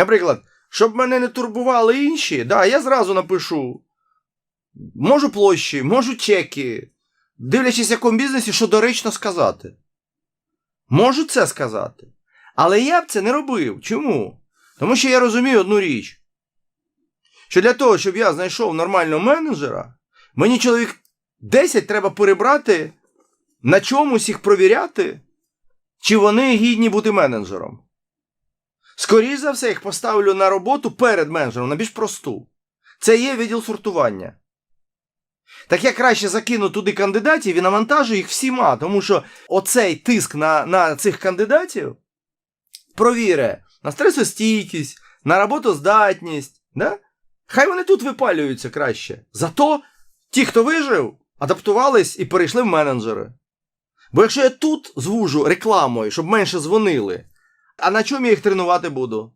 Наприклад, щоб мене не турбували інші, да, я зразу напишу. Можу площі, можу чеки, дивлячись, в якому бізнесі, що доречно сказати. Можу це сказати. Але я б це не робив. Чому? Тому що я розумію одну річ: що для того, щоб я знайшов нормального менеджера, мені чоловік 10 треба перебрати, на чомусь їх провіряти, чи вони гідні бути менеджером. Скоріше за все, їх поставлю на роботу перед менеджером, на більш просту. Це є відділ сортування. Так я краще закину туди кандидатів і навантажу їх всіма, тому що оцей тиск на, на цих кандидатів провіре на стресостійкість, на роботоздатність. Да? Хай вони тут випалюються краще. Зато ті, хто вижив, адаптувались і перейшли в менеджери. Бо якщо я тут звужу рекламою, щоб менше дзвонили, а на чому я їх тренувати буду?